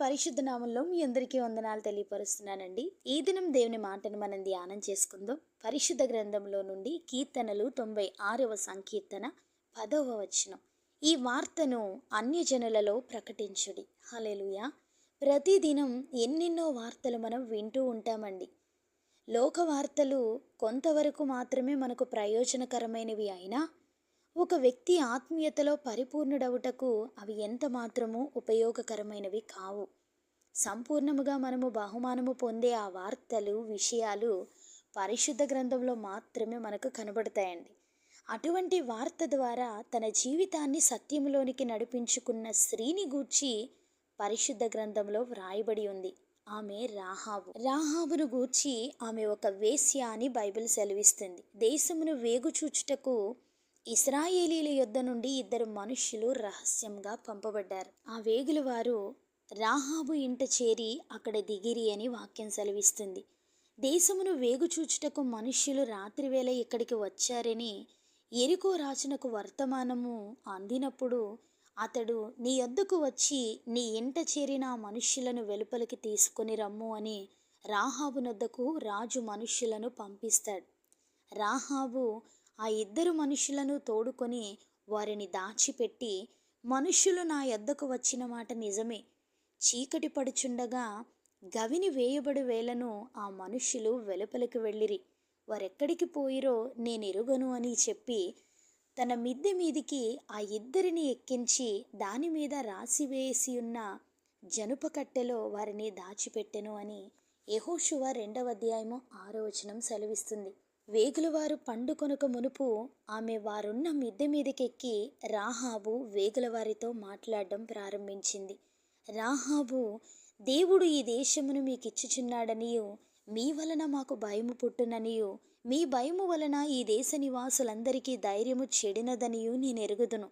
పరిశుద్ధ నామంలో మీ అందరికీ వందనాలు తెలియపరుస్తున్నానండి. ఈ దినం దేవుని మాటను మనం ధ్యానం చేసుకుందాం. పరిశుద్ధ గ్రంథంలో నుండి కీర్తనలు తొంభై ఆరవ సంకీర్తన పదవ వచనం. ఈ వార్తను అన్యజనులలో ప్రకటించుడి. హలెలుయ ప్రతిదినం ఎన్నెన్నో వార్తలు మనం వింటూ ఉంటామండి. లోక వార్తలు కొంతవరకు మాత్రమే మనకు ప్రయోజనకరమైనవి అయినా ఒక వ్యక్తి ఆత్మీయతలో పరిపూర్ణుడవుటకు అవి ఎంత మాత్రమూ ఉపయోగకరమైనవి కావు. సంపూర్ణముగా మనము బహుమానము పొందే ఆ వార్తలు విషయాలు పరిశుద్ధ గ్రంథంలో మాత్రమే మనకు కనబడతాయండి. అటువంటి వార్త ద్వారా తన జీవితాన్ని సత్యంలోనికి నడిపించుకున్న స్త్రీని గూర్చి పరిశుద్ధ గ్రంథంలో వ్రాయబడి ఉంది. ఆమె రాహాబు. రాహాబును గూర్చి ఆమె ఒక వేశ్య అని బైబిల్ సెలవిస్తుంది. దేశమును వేగుచూచుటకు ఇస్రాయేలీల యొద్ద నుండి ఇద్దరు మనుష్యులు రహస్యంగా పంపబడ్డారు. ఆ వేగుల వారు రాహాబు ఇంట చేరి అక్కడ దిగిరి అని వాక్యం సెలవిస్తుంది. దేశమును వేగు చూచుటకు మనుష్యులు రాత్రివేళ ఇక్కడికి వచ్చారని ఎరుకో రాజునకు వర్తమానము అందినప్పుడు అతడు నీ యొద్దకు వచ్చి నీ ఇంట చేరిన మనుష్యులను వెలుపలికి తీసుకొని రమ్ము అని రాహాబు నొద్దకు రాజు మనుష్యులను పంపిస్తాడు. రాహాబు ఆ ఇద్దరు మనుషులను తోడుకొని వారిని దాచిపెట్టి మనుష్యులు నా యొద్దకు వచ్చిన మాట నిజమే. చీకటి పడుచుండగా గవిని వేయబడి వేలను ఆ మనుష్యులు వెలుపలికి వెళ్ళిరి. వారెక్కడికి పోయిరో నేను ఎరుగను అని చెప్పి తన మిద్దె మీదికి ఆ ఇద్దరిని ఎక్కించి దాని మీద రాసివేసి ఉన్న జనుప కట్టెలో వారిని దాచిపెట్టెను అని యెహోషువ రెండవ అధ్యాయము ఆరో వచనం సెలవిస్తుంది. వేగులవారు పండుకొనక మునుపు ఆమె వారున్న మిద్దె మీదకెక్కి రాహాబు వేగులవారితో మాట్లాడడం ప్రారంభించింది. రాహాబు దేవుడు ఈ దేశమును మీకు ఇచ్చుచున్నాడనియు మీ వలన మాకు భయము పుట్టుననియు మీ భయము వలన ఈ దేశ నివాసులందరికీ ధైర్యము చెడినదనియు నేను ఎరుగుదును.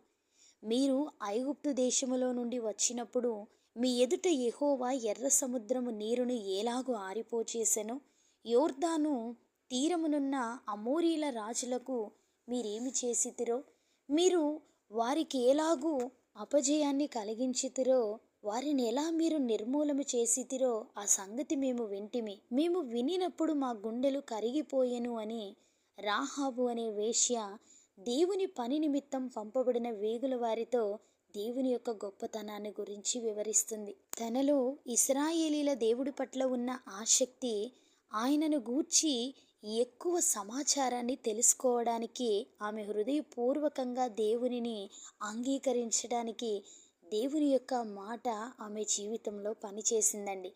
మీరు ఐగుప్తు దేశములో నుండి వచ్చినప్పుడు మీ ఎదుట యెహోవా ఎర్ర సముద్రము నీరును ఎలాగూ ఆరిపోచేసెను? యోర్దాను తీరమునున్న అమోరీల రాజులకు మీరేమి చేసితిరో? మీరు వారికి ఎలాగూ అపజయాన్ని కలిగించితిరో? వారిని ఎలా మీరు నిర్మూలన చేసితిరో? ఆ సంగతి మేము వింటిమి. మేము వినినప్పుడు మా గుండెలు కరిగిపోయెను అని రాహాబు అనే వేశ్య దేవుని పని నిమిత్తం పంపబడిన వేగుల వారితో దేవుని యొక్క గొప్పతనాన్ని గురించి వివరిస్తుంది. తనలో ఇస్రాయేలీల దేవుడి పట్ల ఉన్న ఆసక్తి ఆయనను గూర్చి ఎక్కువ సమాచారాన్ని తెలుసుకోవడానికి ఆమె హృదయపూర్వకంగా దేవునిని అంగీకరించడానికి దేవుని యొక్క మాట ఆమె జీవితంలో పనిచేసిందండి.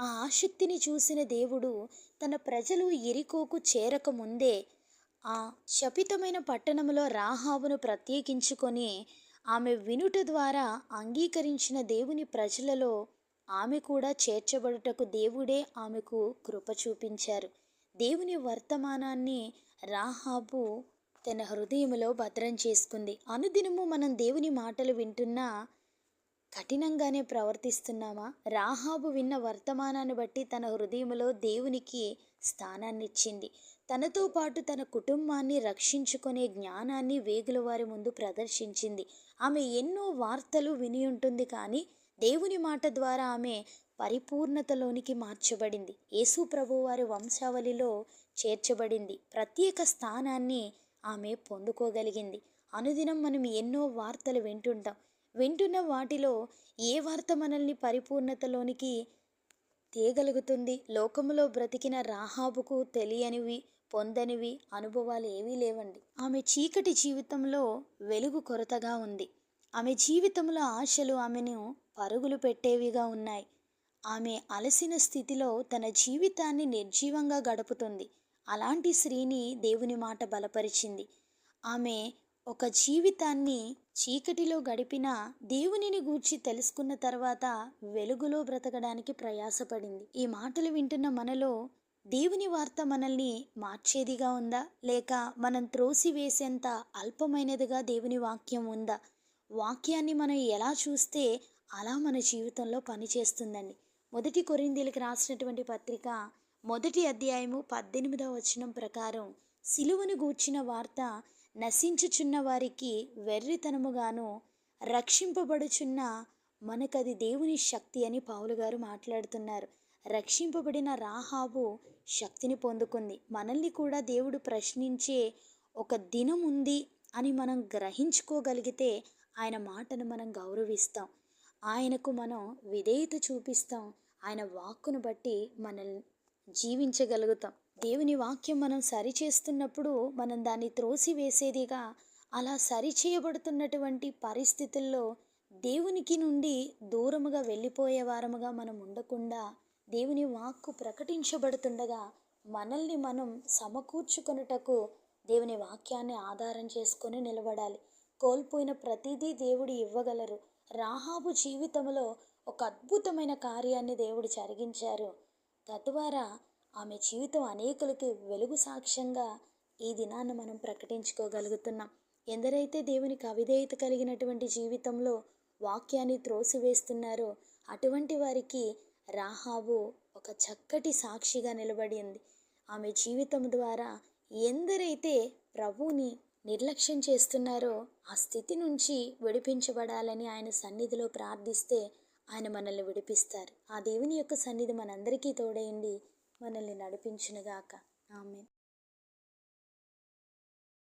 ఆ ఆసక్తిని చూసిన దేవుడు తన ప్రజలు ఎరికోకు చేరకముందే ఆ శపితమైన పట్టణంలో రాహాబును ప్రత్యేకించుకొని ఆమె వినుట ద్వారా అంగీకరించిన దేవుని ప్రజలలో ఆమె కూడా చేర్చబడుటకు దేవుడే ఆమెకు కృప చూపించారు. దేవుని వర్తమానాన్ని రాహాబు తన హృదయంలో భద్రం చేసుకుంది. అనుదినము మనం దేవుని మాటలు వింటున్నా కఠినంగానే ప్రవర్తిస్తున్నామా? రాహాబు విన్న వర్తమానాన్ని బట్టి తన హృదయంలో దేవునికి స్థానాన్ని ఇచ్చింది తనతో పాటు తన కుటుంబాన్ని రక్షించుకునే జ్ఞానాన్ని వేగుల వారి ముందు ప్రదర్శించింది. ఆమె ఎన్నో వార్తలు విని ఉంటుంది కానీ దేవుని మాట ద్వారా ఆమె పరిపూర్ణతలోనికి మార్చబడింది. యేసు ప్రభు వారి వంశావళిలో చేర్చబడింది. ప్రత్యేక స్థానాన్ని ఆమె పొందుకోగలిగింది. అనుదినం మనం ఎన్నో వార్తలు వింటుంటాం. వింటున్న వాటిలో ఏ వార్త మనల్ని పరిపూర్ణతలోనికి తీయగలుగుతుంది? లోకములో బ్రతికిన రాహాబుకు తెలియనివి పొందనివి అనుభవాలు ఏవీ లేవండి. ఆమె చీకటి జీవితంలో వెలుగు కొరతగా ఉంది. ఆమె జీవితంలో ఆశలు ఆమెను పరుగులు పెట్టేవిగా ఉన్నాయి. ఆమె అలసిన స్థితిలో తన జీవితాన్ని నిర్జీవంగా గడుపుతుంది. అలాంటి స్త్రీని దేవుని మాట బలపరిచింది. ఆమె ఒక జీవితాన్ని చీకటిలో గడిపిన దేవునిని గూర్చి తెలుసుకున్న తర్వాత వెలుగులో బ్రతకడానికి ప్రయాసపడింది. ఈ మాటలు వింటున్న మనలో దేవుని వార్త మనల్ని మార్చేదిగా ఉందా? లేక మనం త్రోసివేసేంత అల్పమైనదిగా దేవుని వాక్యం ఉందా? వాక్యాన్ని మనం ఎలా చూస్తే అలా మన జీవితంలో పనిచేస్తుందండి. మొదటి కొరిందీలకు రాసినటువంటి పత్రిక మొదటి అధ్యాయము పద్దెనిమిదవ వచనం ప్రకారం సిలువను గూర్చిన వార్త నశించుచున్న వారికి వెర్రితనముగాను రక్షింపబడుచున్న మనకది దేవుని శక్తి అని పావులు గారు మాట్లాడుతున్నారు. రక్షింపబడిన రాహాబు శక్తిని పొందుకుంది. మనల్ని కూడా దేవుడు ప్రశ్నించే ఒక దినం ఉంది అని మనం గ్రహించుకోగలిగితే ఆయన మాటను మనం గౌరవిస్తాం. ఆయనకు మనం విధేయత చూపిస్తాం. ఆయన వాక్కును బట్టి మనల్ని జీవించగలుగుతాం. దేవుని వాక్యం మనం సరి చేస్తున్నప్పుడు మనం దాన్ని త్రోసివేసేదిగా అలా సరి చేయబడుతున్నటువంటి పరిస్థితుల్లో దేవునికి నుండి దూరముగా వెళ్ళిపోయే వారముగా మనం ఉండకుండా దేవుని వాక్కు ప్రకటించబడుతుండగా మనల్ని మనం సమకూర్చుకొనుటకు దేవుని వాక్యాన్ని ఆధారం చేసుకొని నిలబడాలి. కోల్పోయిన ప్రతిదీ దేవుడు ఇవ్వగలరు. రాహాబు జీవితంలో ఒక అద్భుతమైన కార్యాన్ని దేవుడు జరిగించారు. తద్వారా ఆమె జీవితం అనేకులకి వెలుగు సాక్ష్యంగా ఈ దినాన్ని మనం ప్రకటించుకోగలుగుతున్నాం. ఎందరైతే దేవునికి అవిధేయత కలిగినటువంటి జీవితంలో వాక్యాన్ని త్రోసివేస్తున్నారో అటువంటి వారికి రాహాబు ఒక చక్కటి సాక్షిగా నిలబడింది. ఆమె జీవితం ద్వారా ఎందరైతే ప్రభువుని నిర్లక్ష్యం చేస్తున్నారో ఆ స్థితి నుంచి విడిపించబడాలని ఆయన సన్నిధిలో ప్రార్థిస్తే ఆయన మనల్ని విడిపిస్తారు. ఆ దేవుని యొక్క సన్నిధి మనందరికీ తోడైండి మనల్ని నడిపించునుగాక. ఆమె